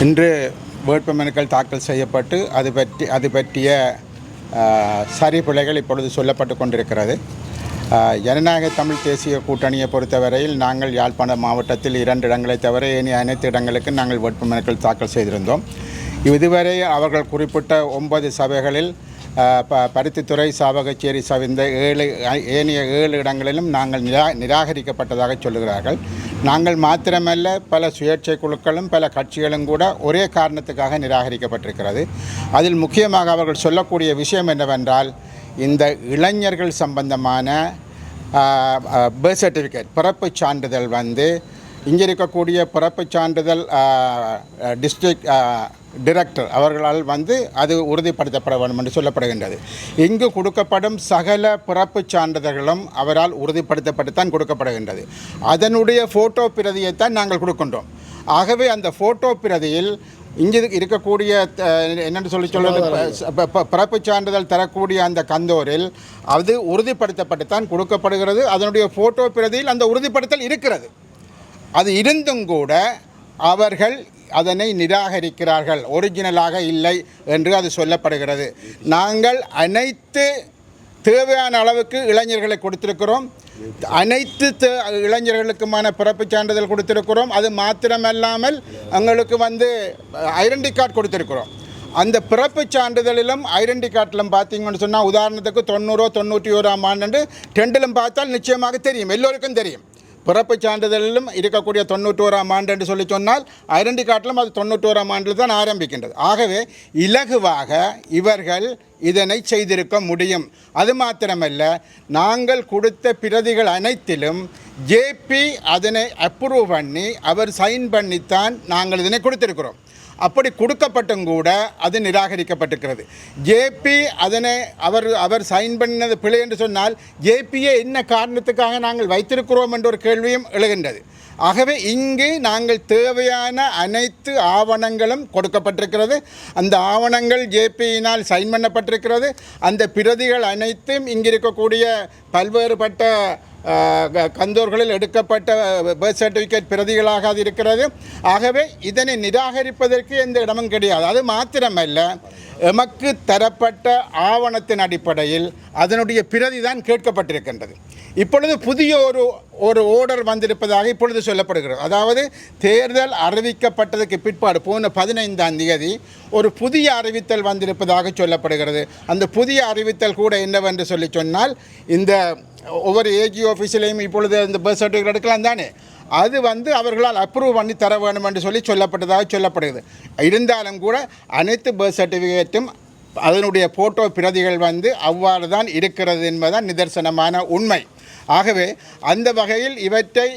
இன்று வேட்புமனுக்கள் தாக்கல் செய்யப்பட்டு அது பற்றி அது பற்றிய ஆஹ், இப்பொழுது சொல்லப்பட்டு கொண்டிருக்கிறது. ஜனநாயக தமிழ் தேசிய கூட்டணியை பொறுத்தவரையில் நாங்கள் யாழ்ப்பாண மாவட்டத்தில் இரண்டு இடங்களை தவிர ஏனைய அனைத்து இடங்களுக்கு நாங்கள் வேட்புமனுக்கள் தாக்கல் செய்திருந்தோம். இதுவரை அவர்கள் குறிப்பிட்ட ஒன்பது சபைகளில் ப பருத்தித்துறை சாவகச்சேரி சவிந்த ஏழு ஏனைய ஏழு இடங்களிலும் நாங்கள் நிரா நிராகரிக்கப்பட்டதாக சொல்லுகிறார்கள். நாங்கள் மாத்திரமல்ல பல சுயேட்சை குழுக்களும் பல கட்சிகளும் கூட ஒரே காரணத்துக்காக நிராகரிக்கப்பட்டிருக்கிறது. அதில் முக்கியமாக அவர்கள் சொல்லக்கூடிய விஷயம் என்னவென்றால் இந்த இளைஞர்கள் சம்பந்தமான பர்த் சர்டிஃபிகேட் பிறப்புச் சான்றிதழ் வந்து இங்கே இருக்கக்கூடிய பிறப்புச் சான்றிதழ் டிஸ்ட்ரிக்ட் டிரெக்டர் அவர்களால் வந்து அது உறுதிப்படுத்தப்பட வேண்டும் என்று சொல்லப்படுகின்றது. இங்கு கொடுக்கப்படும் சகல பிறப்புச் சான்றிதழ்களும் அவரால் உறுதிப்படுத்தப்பட்டுத்தான் கொடுக்கப்படுகின்றது. அதனுடைய ஃபோட்டோ பிரதியைத்தான் நாங்கள் கொடுக்கின்றோம். ஆகவே அந்த ஃபோட்டோ பிரதியில் இங்கே இருக்கக்கூடிய என்னென்னு சொல்லி சொல்வது பிறப்பு பிறப்புச் சான்றிதழ் தரக்கூடிய அந்த கந்தோரில் அது உறுதிப்படுத்தப்பட்டுத்தான் கொடுக்கப்படுகிறது. அதனுடைய ஃபோட்டோ பிரதியில் அந்த உறுதிப்படுத்தல் இருக்கிறது. அது இருந்தும் கூட அவர்கள் அதனை நிராகரிக்கிறார்கள். ஒரிஜினலாக இல்லை என்று அது சொல்லப்படுகிறது. நாங்கள் அனைத்து தேவையான அளவுக்கு இளைஞர்களை கொடுத்திருக்கிறோம். அனைத்து தே- இளைஞர்களுக்குமான பிறப்புச் சான்றிதழ் கொடுத்திருக்கிறோம். அது மாத்திரமல்லாமல் எங்களுக்கு வந்து ஐடென்டி கார்டு கொடுத்திருக்கிறோம். அந்த பிறப்புச் சான்றிதழிலும் ஐடென்டி கார்டிலும் பார்த்தீங்கன்னு சொன்னால் உதாரணத்துக்கு தொண்ணூறோ தொண்ணூற்றி ஓராம் ஆண்டு ரெண்டிலும் பார்த்தால் நிச்சயமாக தெரியும். எல்லோருக்கும் தெரியும். பிறப்புச் சான்றிதழிலும் இருக்கக்கூடிய தொண்ணூற்றோராம் ஆண்டு என்று சொல்லி சொன்னால் ஐடென்டி கார்டிலும் அது தொண்ணூற்றோராம் ஆண்டில் தான் ஆரம்பிக்கின்றது. ஆகவே இலகுவாக இவர்கள் இதனை செய்திருக்க முடியும். அது மாத்திரமல்ல நாங்கள் கொடுத்த பிரதிகள் அனைத்திலும் ஜேபி அதனை அப்ரூவ் பண்ணி அவர் சைன் பண்ணித்தான் நாங்கள் இதனை கொடுத்திருக்கிறோம். அப்படி கொடுக்கப்பட்டும் கூட அது நிராகரிக்கப்பட்டிருக்கிறது. ஜேபி அதனை அவர் அவர் சைன் பண்ணது பிழை என்று சொன்னால் ஜேபியை என்ன காரணத்துக்காக நாங்கள் வைத்திருக்கிறோம் என்ற ஒரு கேள்வியும் எழுகின்றது. ஆகவே இங்கு நாங்கள் தேவையான அனைத்து ஆவணங்களும் கொடுக்கப்பட்டிருக்கிறது. அந்த ஆவணங்கள் ஜேபியினால் சைன் பண்ணப்பட்டிருக்கிறது. அந்த பிரதிகள் அனைத்தும் இங்கு இருக்கக்கூடிய பல்வேறுபட்ட கந்தோர்களில் எடுக்கப்பட்ட பர்த் சர்டிஃபிகேட் பிரதிகளாக அது இருக்கிறது. ஆகவே இதனை நிராகரிப்பதற்கு எந்த இடமும் கிடையாது. அது மாத்திரமல்ல எமக்கு தரப்பட்ட ஆவணத்தின் அடிப்படையில் அதனுடைய பிரதி தான் கேட்கப்பட்டிருக்கின்றது. இப்பொழுது புதிய ஒரு ஒரு ஓர்டர் வந்திருப்பதாக இப்பொழுது சொல்லப்படுகிறது. அதாவது தேர்தல் அறிவிக்கப்பட்டதுக்கு பிற்பாடு போன பதினைந்தாம் தேதி ஒரு புதிய அறிவித்தல் வந்திருப்பதாக சொல்லப்படுகிறது. அந்த புதிய அறிவித்தல் கூட என்னவென்று சொல்லி சொன்னால் இந்த ஒவ்வொரு ஏஜி ஆஃபீஸிலையும் இப்பொழுது இந்த பர்த் சர்டிஃபிகேட் எடுக்கலாம் தானே? அது வந்து அவர்களால் அப்ரூவ் பண்ணி தர வேண்டும் என்று சொல்லி சொல்லப்பட்டதாக சொல்லப்படுகிறது. இருந்தாலும் கூட அனைத்து பர்த் சர்டிஃபிகேட்டும் அதனுடைய ஃபோட்டோ பிரதிகள் வந்து அவ்வாறு தான் இருக்கிறது என்பதுதான் நிதர்சனமான உண்மை. ஆகவே அந்த வகையில் இவற்றை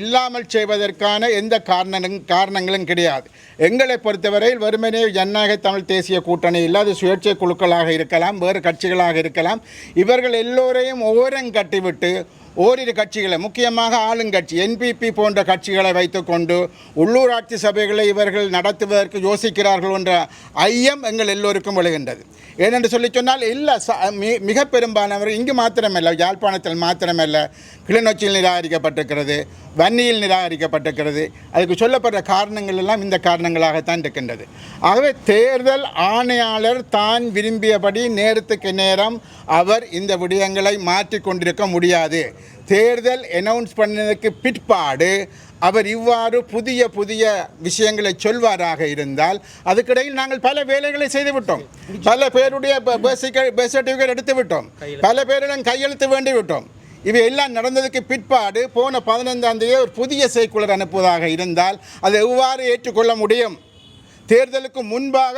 இல்லாமல் செய்வதற்கான எந்த காரணங்களும் காரணங்களும் கிடையாது. எங்களை பொறுத்தவரையில் வறுமனே ஜனநாயக தமிழ் தேசிய கூட்டணி இல்லாத சுயேட்சை குழுக்களாக இருக்கலாம் வேறு கட்சிகளாக இருக்கலாம். இவர்கள் எல்லோரையும் ஓரம் கட்டிவிட்டு ஓரிரு கட்சிகளை முக்கியமாக ஆளுங்கட்சி என்பிபி போன்ற கட்சிகளை வைத்துக்கொண்டு உள்ளூராட்சி சபைகளை இவர்கள் நடத்துவதற்கு யோசிக்கிறார்கள் என்ற ஐயம் எங்கள் எல்லோருக்கும் விழுகின்றது ஏனென்று சொல்லி சொன்னால் இல்லை ச- மி- மிக பெரும்பாலானவர்கள் இங்கு மாத்திரமல்ல யாழ்ப்பாணத்தில் மாத்திரமல்ல கிளிநொச்சியில் நிராகரிக்கப்பட்டிருக்கிறது வன்னியில் நிராகரிக்கப்பட்டிருக்கிறது. அதுக்கு சொல்லப்படுற காரணங்கள் எல்லாம் இந்த காரணங்களாகத்தான் இருக்கின்றது. ஆகவே தேர்தல் ஆணையாளர் தான் விரும்பியபடி நேரத்துக்கு நேரம் அவர் இந்த விடயங்களை மாற்றிக்கொண்டிருக்க முடியாது. தேர்தல் அனௌன்ஸ் பண்ணதுக்கு பிற்பாடு அவர் இவ்வாறு புதிய புதிய விஷயங்களை சொல்வாராக இருந்தால் அதுக்கிடையில் நாங்கள் பல வேலைகளை செய்து விட்டோம் பல பேருடைய பர்த் சர்டிஃபிகேட் எடுத்து விட்டோம் பல பேரிடம் கையெழுத்து வேண்டி விட்டோம். இவை எல்லாம் நடந்ததுக்கு பிற்பாடு போன பதினைந்தாம் தேதி ஒரு புதிய செய்குலர் அனுப்புவதாக இருந்தால் அதை எவ்வாறு ஏற்றுக்கொள்ள முடியும்? தேர்தலுக்கு முன்பாக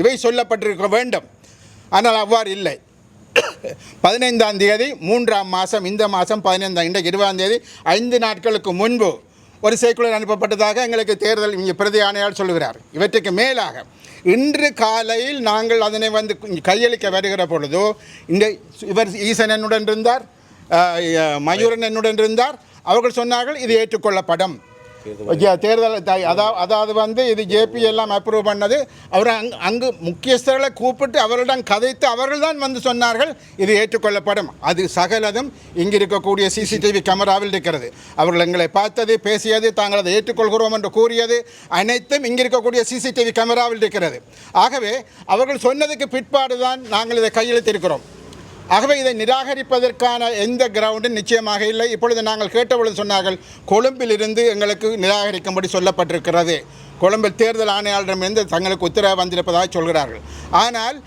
இவை சொல்லப்பட்டிருக்க வேண்டும். ஆனால் அவ்வாறு இல்லை. பதினைந்தாம் தேதி மூன்றாம் மாதம் இந்த மாதம் பதினைந்தாம் இன்றைக்கு இருபதாம் தேதி ஐந்து நாட்களுக்கு முன்பு ஒரு செய்குழு அனுப்பப்பட்டதாக எங்களுக்கு தேர்தல் இங்கே பிரதி ஆணையாளர் சொல்லுகிறார். இவற்றுக்கு மேலாக இன்று காலையில் நாங்கள் அதனை வந்து கையளிக்க வருகிற பொழுதோ இந்த இவர் ஈசன் என்னுடன் இருந்தார் மயூரன் என்னுடன் இருந்தார் அவர்கள் சொன்னார்கள் இது ஏற்றுக்கொள்ளப்படும். தேர்தல் த- அதாவது வந்து இது ஜேபி எல்லாம் அப்ரூவ் பண்ணது. அவர் அங் அங்கு முக்கியஸ்தர்களை கூப்பிட்டு அவர்களிடம் கதைத்து அவர்கள் தான் வந்து சொன்னார்கள். இது ஏற்றுக்கொள்ளப்படும். அது சகலதும் இங்கு இருக்கக்கூடிய சிசிடிவி கேமராவில் இருக்கிறது அவர்கள் எங்களை பார்த்தது பேசியது தாங்கள் அதை ஏற்றுக்கொள்கிறோம் என்று கூறியது அனைத்தும் இங்கு இருக்கக்கூடிய சிசிடிவி கேமராவில் இருக்கிறது ஆகவே அவர்கள் சொன்னதுக்கு பிற்பாடு தான் நாங்கள் இதை கையெழுத்திருக்கிறோம். ஆகவே இதை நிராகரிப்பதற்கான எந்த கிரவுண்டும் நிச்சயமாக இல்லை. இப்பொழுது நாங்கள் கேட்டபொழுது சொன்னார்கள் கொழும்பிலிருந்து எங்களுக்கு நிராகரிக்கும்படி சொல்லப்பட்டிருக்கிறது. கொழும்பில் தேர்தல் ஆணையாளரிடமிருந்து தங்களுக்கு உத்தரவு வந்திருப்பதாக சொல்கிறார்கள். ஆனால்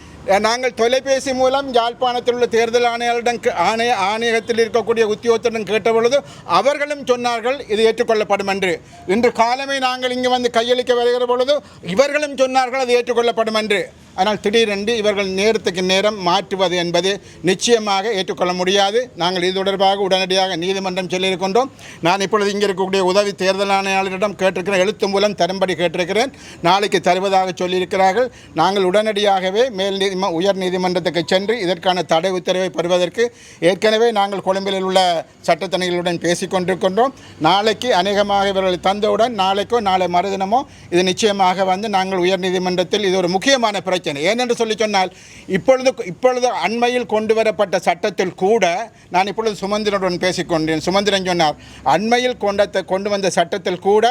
நாங்கள் தொலைபேசி மூலம் யாழ்ப்பாணத்தில் உள்ள தேர்தல் ஆணையாளரிடம் ஆணைய ஆணையகத்தில் இருக்கக்கூடிய உத்தியோகத்திடம் கேட்டபொழுது அவர்களும் சொன்னார்கள் இது ஏற்றுக்கொள்ளப்படும் என்று. இன்று காலமே நாங்கள் இங்கே வந்து கையளிக்க வருகிற பொழுது இவர்களும் சொன்னார்கள் அது ஏற்றுக்கொள்ளப்படும் என்று. ஆனால் திடீரென்று இவர்கள் நேரத்துக்கு நேரம் மாற்றுவது என்பது நிச்சயமாக ஏற்றுக்கொள்ள முடியாது. நாங்கள் இது தொடர்பாக உடனடியாக நீதிமன்றம் சொல்லியிருக்கின்றோம். நான் இப்பொழுது இங்கே இருக்கக்கூடிய உதவி தேர்தல் ஆணையாளரிடம் கேட்டிருக்கிறேன் எழுத்து மூலம் தரும்படி கேட்டிருக்கிறேன். நாளைக்கு தருவதாக சொல்லியிருக்கிறார்கள். நாங்கள் உடனடியாகவே மேல் நீதிம உயர் நீதிமன்றத்துக்கு சென்று இதற்கான தடை உத்தரவை பெறுவதற்கு ஏற்கனவே நாங்கள் கொழும்பில் உள்ள சட்டத்தணிகளுடன் பேசிக்கொண்டிருக்கின்றோம் நாளைக்கு அநேகமாக இவர்கள் தந்தவுடன் நாளைக்கோ நாளை மறுதினமோ இது நிச்சயமாக வந்து நாங்கள் உயர் நீதிமன்றத்தில் இது ஒரு முக்கியமான பிரச்சனை. பிரச்சனை. ஏனென்று சொல்லி சொன்னால் இப்பொழுது இப்பொழுது அண்மையில் கொண்டு வரப்பட்ட சட்டத்தில் கூட நான் இப்பொழுது சுமந்திரனுடன் பேசிக்கொண்டேன். சுமந்திரன் சொன்னார் அண்மையில் கொண்ட கொண்டு வந்த சட்டத்தில் கூட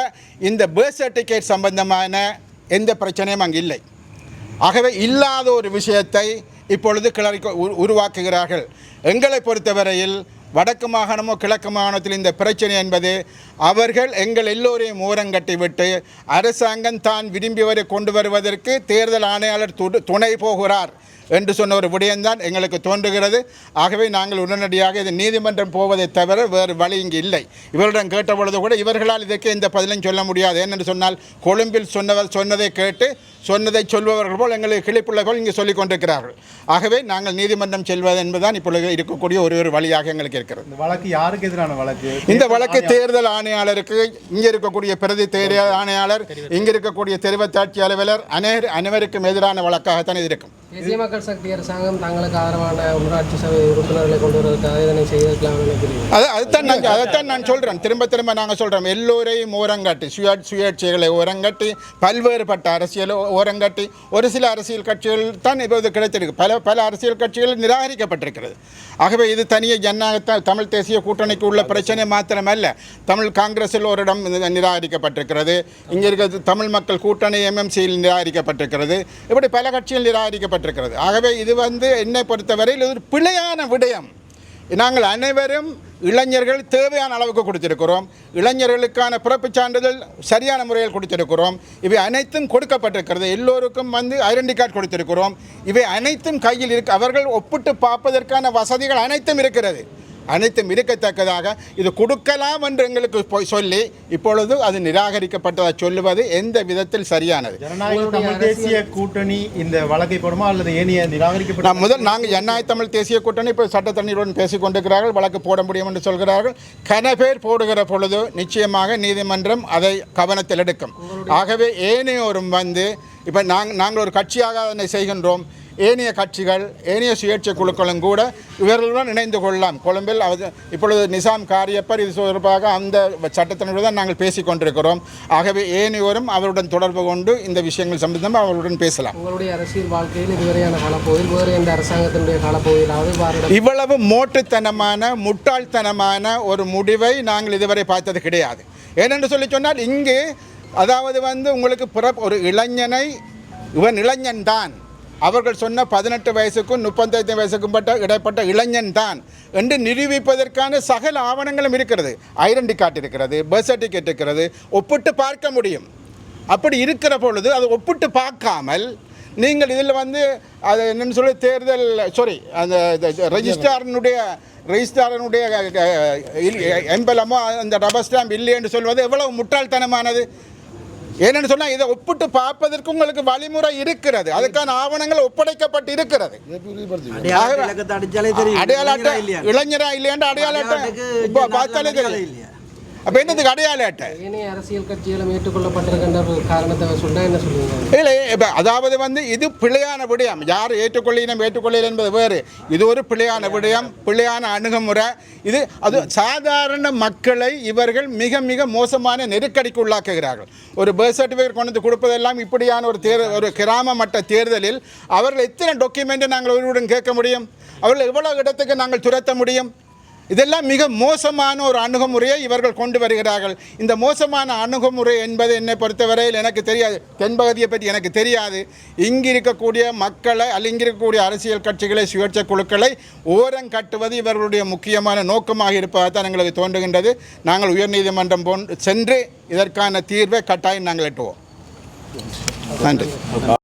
இந்த பேர்த் சர்டிஃபிகேட் சம்பந்தமான எந்த பிரச்சனையும் அங்கு இல்லை. ஆகவே இல்லாத ஒரு விஷயத்தை இப்பொழுது கிளறி உருவாக்குகிறார்கள். எங்களை பொறுத்தவரையில் வடக்கு மாகாணமோ கிழக்கு மாகாணத்தில் இந்த பிரச்சனை என்பது அவர்கள் எங்கள் எல்லோரையும் ஓரங்கட்டி விட்டு அரசாங்கம் தான் விரும்பியவரை கொண்டு வருவதற்கு தேர்தல் ஆணையாளர் துடு- துணை போகிறார் என்று சொன்ன ஒரு விடயம்தான் எங்களுக்கு தோன்றுகிறது. ஆகவே நாங்கள் உடனடியாக இது நீதிமன்றம் போவதை தவிர வேறு வழி இங்கு இல்லை. இவரிடம் கேட்ட பொழுது கூட இவர்களால் இதற்கு எந்த பதிலும் சொல்ல முடியாது. ஏனென்று சொன்னால் கொழும்பில் சொன்னவர் சொன்னதை கேட்டு சொன்னதை சொல்பவர்கள் போல் எங்களுக்கு கிளிப்புள்ள போல் இங்கு சொல்லிக் கொண்டிருக்கிறார்கள். ஆகவே நாங்கள் நீதிமன்றம் செல்வது என்பதுதான் இப்பொழுது இருக்கக்கூடிய ஒரு ஒரு வழியாக எங்களுக்கு இருக்கிறது. இந்த வழக்கு யாருக்கு எதிரான வழக்கு? இந்த வழக்கு தேர்தல் ஆணையாளருக்கு இங்கே இருக்கக்கூடிய பிரதி தேர்தல் ஆணையாளர் இங்கே இருக்கக்கூடிய தெரிவத்தாட்சி அலுவலர் அனைவர் அனைவருக்கும் எதிரான வழக்காகத்தான் இது இருக்கும். தேசிய மக்கள் சக்தி அரசாங்கம் தங்களுக்கு ஆதரவான உள்ளாட்சி சபை உறுப்பினர்களை கொண்டு வருவதற்காக இதனை செய்திருக்கலாம் நினைக்கிறீங்க. அது அதுதான் நான் அதைத்தான் நான் சொல்கிறேன் திரும்ப திரும்ப நாங்கள் சொல்கிறோம் எல்லோரையும் ஓரங்கட்டி சுய சுயேட்சைகளை ஓரங்கட்டி பல்வேறுபட்ட அரசியல் ஓரங்கட்டி ஒரு சில அரசியல் கட்சிகள் தான் இப்போது கிடைத்திருக்கு. பல பல அரசியல் கட்சிகள் நிராகரிக்கப்பட்டிருக்கிறது. ஆகவே இது தனியே ஜனநாயக தமிழ் தேசிய கூட்டணிக்கு உள்ள பிரச்சனை மாத்திரமல்ல. தமிழ் காங்கிரஸில் ஒரு இடம் நிராகரிக்கப்பட்டிருக்கிறது. இங்கே இருக்கிறது தமிழ் மக்கள் கூட்டணி எம்எம்சியில் நிராகரிக்கப்பட்டிருக்கிறது. இப்படி பல கட்சிகள் நிராகரிக்கப்பட்டிருக்கிறது ஆகவே இது வந்து என்னை பொறுத்தவரையில் ஒரு பிழையான விடயம். நாங்கள் அனைவரும் இளைஞர்கள் தேவையான அளவுக்கு கொடுத்திருக்கிறோம். இளைஞர்களுக்கான பிறப்புச் சான்றிதழ் சரியான முறையில் கொடுத்திருக்கிறோம். இவை அனைத்தும் கொடுக்கப்பட்டிருக்கிறது. எல்லோருக்கும் வந்து ஐடென்டி கார்டு கொடுத்திருக்கிறோம். இவை அனைத்தும் கையில் இருக்கு அவர்கள் ஒப்பிட்டு பார்ப்பதற்கான வசதிகள் அனைத்தும் இருக்கிறது. அனைத்தும் இருக்கத்தக்கதாக. இது கொடுக்கலாம் என்று எங்களுக்கு சொல்லி இப்பொழுது அது நிராகரிக்கப்பட்டதாக சொல்லுவது எந்த விதத்தில் சரியானது? தேசிய கூட்டணி இந்த வழக்கை போடுமா அல்லது ஏனைய நிராகரிக்கப்பட்ட முதல் நாங்கள் ஜனநாயக தமிழ் தேசிய கூட்டணி இப்போ சட்டத்தண்ணீருடன் பேசிக் கொண்டிருக்கிறார்கள் வழக்கு போட முடியும் என்று சொல்கிறார்கள். கன பேர் போடுகிற பொழுது நிச்சயமாக நீதிமன்றம் அதை கவனத்தில் எடுக்கும். ஆகவே ஏனையோரும் வந்து இப்போ நாங்கள் நாங்கள் ஒரு கட்சியாக அதனை செய்கின்றோம். ஏனைய கட்சிகள் ஏனைய சுயேட்சை குழுக்களும் கூட இவர்களுடன் இணைந்து கொள்ளலாம். கொழும்பில் அவர் இப்பொழுது நிசாம் காரியப்பர் இது தொடர்பாக அந்த சட்டத்தினருடன் தான் நாங்கள் பேசிக் கொண்டிருக்கிறோம். ஆகவே ஏனையோரும் அவருடன் தொடர்பு கொண்டு இந்த விஷயங்கள் சம்பந்தமாக அவருடன் பேசலாம். உங்களுடைய அரசியல் வாழ்க்கையில் இதுவரையான காலப்பகுதியில் வேறு எந்த அரசாங்கத்தினுடைய காலப்பகுதியிலாவது இவ்வளவு மோட்டுத்தனமான முட்டாள்தனமான ஒரு முடிவை நாங்கள் இதுவரை பார்த்தது கிடையாது. ஏனென்று சொல்லி சொன்னால் இங்கு அதாவது வந்து உங்களுக்கு பிற ஒரு இளைஞனை இவன் இளைஞன் தான் அவர்கள் சொன்ன பதினெட்டு வயசுக்கும் முப்பத்தைந்து வயசுக்கும் பட்ட இடைப்பட்ட இளைஞன் தான் என்று நிரூபிப்பதற்கான சகல ஆவணங்களும் இருக்கிறது. ஐடென்டி கார்டு இருக்கிறது பர்த் சர்டிஃபிகேட் இருக்கிறது ஒப்பிட்டு பார்க்க முடியும். அப்படி இருக்கிற பொழுது அதை ஒப்பிட்டு பார்க்காமல் நீங்கள் இதில் வந்து அது என்னன்னு சொல்லி தேர்தல் சாரி அந்த ரெஜிஸ்டாரனுடைய ரெஜிஸ்டாரனுடைய எம்பலமோ அந்த ரப்பர் ஸ்டாம்ப் இல்லை என்று சொல்வது எவ்வளவு முட்டாள்தனமானது? ஏனென்னு சொன்னால் இதை ஒப்பிட்டு பார்ப்பதற்கு உங்களுக்கு வழிமுறை இருக்கிறது. அதுக்கான ஆவணங்கள் ஒப்படைக்கப்பட்டு இருக்கிறது. அடையாள அட்டை? இளைஞரா இல்லையாண்டு அடையாள அட்டை பார்த்தாலே தெரியும்? அப்போ என்னதுக்கு அடையாள அட்டை? ஏனைய அரசியல் கட்சிகளும் ஏற்றுக்கொள்ளப்பட்டிருக்கின்ற ஒரு காரணத்தை சொன்னா என்ன சொல்லுவீங்க? இல்லை இப்போ அதாவது வந்து இது பிழையான விடயம். யார் ஏற்றுக்கொள்ளினம் ஏற்றுக்கொள்ளல என்பது வேறு. இது ஒரு பிழையான விடயம் பிழையான அணுகுமுறை. இது அது சாதாரண மக்களை இவர்கள் மிக மிக மோசமான நெருக்கடிக்கு உள்ளாக்குகிறார்கள். ஒரு பர்த் சர்டிஃபிகேட் கொண்டு வந்து கொடுப்பதெல்லாம் இப்படியான ஒரு தேர் ஒரு கிராம மட்ட தேர்தலில் அவர்கள் எத்தனை டாக்குமெண்ட்டை நாங்கள் ஒருவருடன் கேட்க முடியும்? அவர்கள் எவ்வளவு இடத்துக்கு நாங்கள் துரத்த முடியும்? இதெல்லாம் மிக மோசமான ஒரு அணுகுமுறையை இவர்கள் கொண்டு வருகிறார்கள். இந்த மோசமான அணுகுமுறை என்பது என்னை பொறுத்தவரையில் எனக்கு தெரியாது. தென்பகுதியை பற்றி எனக்கு தெரியாது. இங்கு இருக்கக்கூடிய மக்களை அல்ல இங்கு இருக்கக்கூடிய அரசியல் கட்சிகளை சுயேட்சை குழுக்களை ஓரம் கட்டுவது இவர்களுடைய முக்கியமான நோக்கமாக இருப்பதாக தான் எங்களுக்கு தோன்றுகின்றது. நாங்கள் உயர்நீதிமன்றம் போன்று சென்று இதற்கான தீர்வை கட்டாயம் நாங்கள் எட்டுவோம். நன்றி.